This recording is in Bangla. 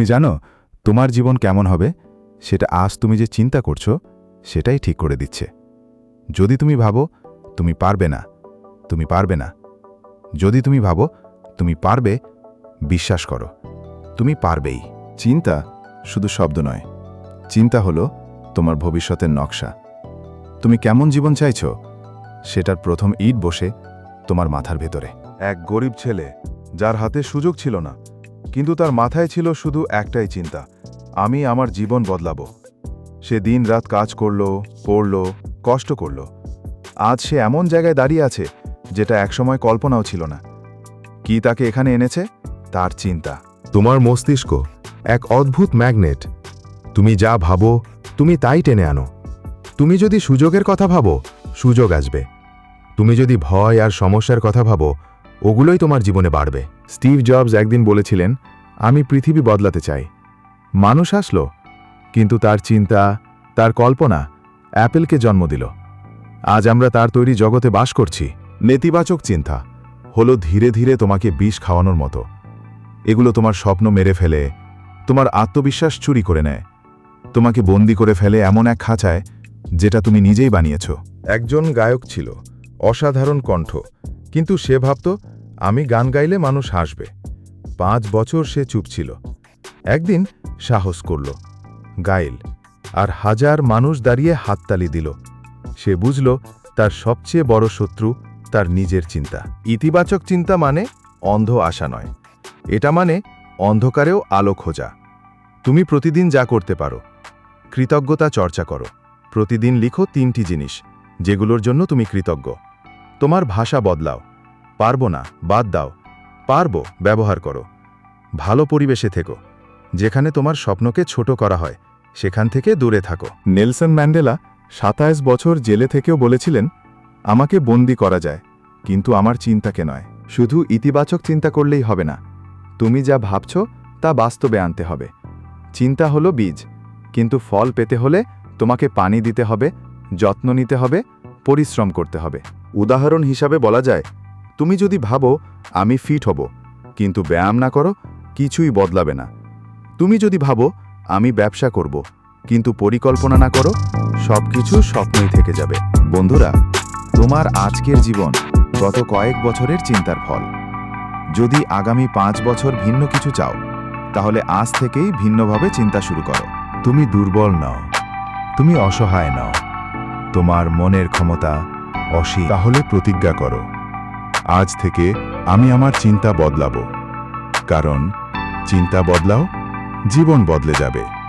তুমি জানো তোমার জীবন কেমন হবে? সেটা আজ তুমি যে চিন্তা করছ, সেটাই ঠিক করে দিচ্ছে। যদি তুমি ভাবো, তুমি পারবে না, তুমি পারবে না। যদি তুমি ভাবো, তুমি পারবে, বিশ্বাস করো, তুমি পারবেই। চিন্তা শুধু শব্দ নয়, চিন্তা হলো তোমার ভবিষ্যতের নকশা। তুমি কেমন জীবন চাইছো, সেটার প্রথম ইট বসে তোমার মাথার ভেতরে। এক গরিব ছেলে, যার হাতে সুযোগ ছিল না কিন্তু তার মাথায় ছিল শুধু একটাই চিন্তা, আমি আমার জীবন বদলাবো। সে দিন রাত কাজ করল, পড়ল, কষ্ট করল। আজ সে এমন জায়গায় দাঁড়িয়ে আছে, যেটা একসময় কল্পনাও ছিল না। কি তাকে এখানে এনেছে? তার চিন্তা। তোমার মস্তিষ্ক এক অদ্ভুত ম্যাগনেট। তুমি যা ভাবো, তুমি তাই টেনে আনো। তুমি যদি সুযোগের কথা ভাবো, সুযোগ আসবে। তুমি যদি ভয় আর সমস্যার কথা ভাবো ওগুলোই তোমার জীবনে বাড়বে। স্টিভ জবস একদিন বলেছিলেন, আমি পৃথিবী বদলাতে চাই। মানুষ আসলো কিন্তু তার চিন্তা, তার কল্পনা অ্যাপেলকে জন্ম দিল। আজ আমরা তার তৈরি জগতে বাস করছি। নেতিবাচক চিন্তা হলো ধীরে ধীরে তোমাকে বিষ খাওয়ানোর মতো। এগুলো তোমার স্বপ্ন মেরে ফেলে, তোমার আত্মবিশ্বাস চুরি করে নেয়। তোমাকে বন্দি করে ফেলে এমন এক খাঁচায় যেটা তুমি নিজেই বানিয়েছ। একজন গায়ক ছিল, অসাধারণ কণ্ঠ। কিন্তু সে ভাবত, আমি গান গাইলে মানুষ হাসবে। পাঁচ বছর সে চুপ ছিল। একদিন সাহস করল গাইল আর হাজার মানুষ দাঁড়িয়ে হাততালি দিল। সে বুঝল, তার সবচেয়ে বড় শত্রু তার নিজের চিন্তা। ইতিবাচক চিন্তা মানে অন্ধ আশা নয়। এটা মানে অন্ধকারেও আলো খোঁজা। তুমি প্রতিদিন যা করতে পারো। কৃতজ্ঞতা চর্চা করো। প্রতিদিন লিখো তিনটি জিনিস, যেগুলোর জন্য তুমি কৃতজ্ঞ। তোমার ভাষা বদলাও। পারব না, বাদ দাও। পারব, ব্যবহার করো। ভালো পরিবেশে থেকো। যেখানে তোমার স্বপ্নকে ছোট করা হয়, সেখান থেকে দূরে থাকো। নেলসন ম্যান্ডেলা সাতাইশ বছর জেলে থেকেও বলেছিলেন, আমাকে বন্দি করা যায়, কিন্তু আমার চিন্তাকে নয়। শুধু ইতিবাচক চিন্তা করলেই হবে না। তুমি যা ভাবছ, তা বাস্তবে আনতে হবে। চিন্তা হলো বীজ, কিন্তু ফল পেতে হলে তোমাকে পানি দিতে হবে, যত্ন নিতে হবে পরিশ্রম করতে হবে। উদাহরণ হিসাবে বলা যায়, তুমি যদি ভাবো, আমি ফিট হব, কিন্তু ব্যায়াম না করো, কিছুই বদলাবে না। তুমি যদি ভাবো, আমি ব্যবসা করব, কিন্তু পরিকল্পনা না করো, সবকিছু স্বপ্নই থেকে যাবে। বন্ধুরা, তোমার আজকের জীবন গত কয়েক বছরের চিন্তার ফল। যদি আগামী পাঁচ বছর ভিন্ন কিছু চাও, তাহলে আজ থেকেই ভিন্নভাবে চিন্তা শুরু করো। তুমি দুর্বল নও, তুমি অসহায় নও। তোমার মনের ক্ষমতা অসীম। তাহলে প্রতিজ্ঞা করো। আজ থেকে আমি আমার চিন্তা বদলাবো। কারণ, চিন্তা বদলাও, জীবন বদলে যাবে।